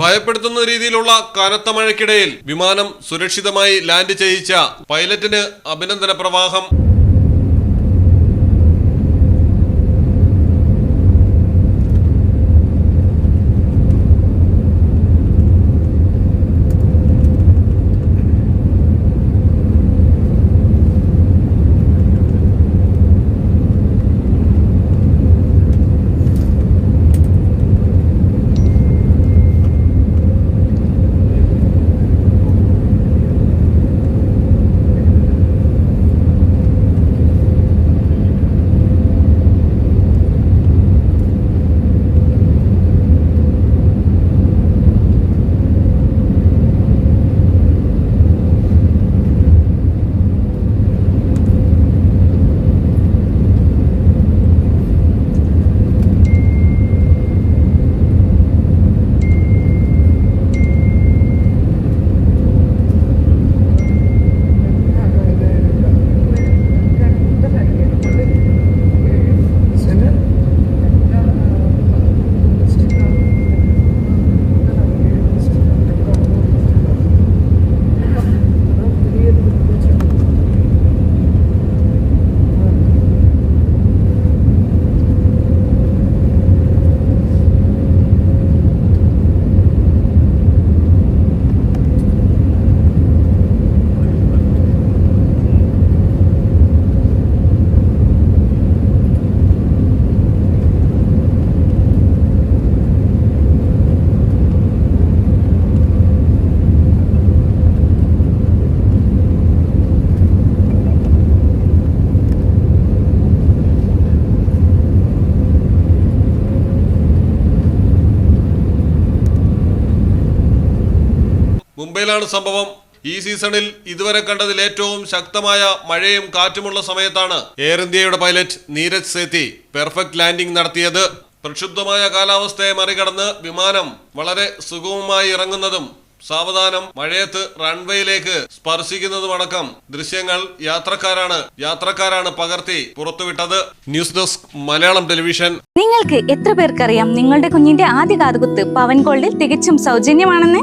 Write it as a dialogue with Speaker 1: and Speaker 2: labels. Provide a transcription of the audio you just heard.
Speaker 1: ഭയപ്പെടുത്തുന്ന രീതിയിലുള്ള കനത്ത മഴയ്ക്കിടയിൽ വിമാനം സുരക്ഷിതമായി ലാൻഡ് ചെയ്യിച്ച പൈലറ്റിന് അഭിനന്ദന പ്രവാഹം. മുംബൈയിലാണ് സംഭവം. ഈ സീസണിൽ ഇതുവരെ കണ്ടതിൽ ഏറ്റവും ശക്തമായ മഴയും കാറ്റുമുള്ള സമയത്താണ് എയർ ഇന്ത്യയുടെ pilot Neeraj Sethi perfect landing നടത്തിയത്. പ്രക്ഷുബ്ധമായ കാലാവസ്ഥയെ മറികടന്ന് വിമാനം വളരെ സുഗമമായി ഇറങ്ങുന്നതും സാവധാനം മഴയത്ത് റൺവേയിലേക്ക് സ്പർശിക്കുന്നതുമടക്കം ദൃശ്യങ്ങൾ യാത്രക്കാരാണ് യാത്രക്കാരാണ് പകർത്തി പുറത്തുവിട്ടത്. News desk Malayalam television.
Speaker 2: നിങ്ങൾക്ക് എത്ര പേർക്കറിയാം നിങ്ങളുടെ കുഞ്ഞിന്റെ ആദ്യ കാതുകുത്ത് പവൻ ഗോൾഡിൽ തികച്ചും സൗജന്യമാണെന്ന്?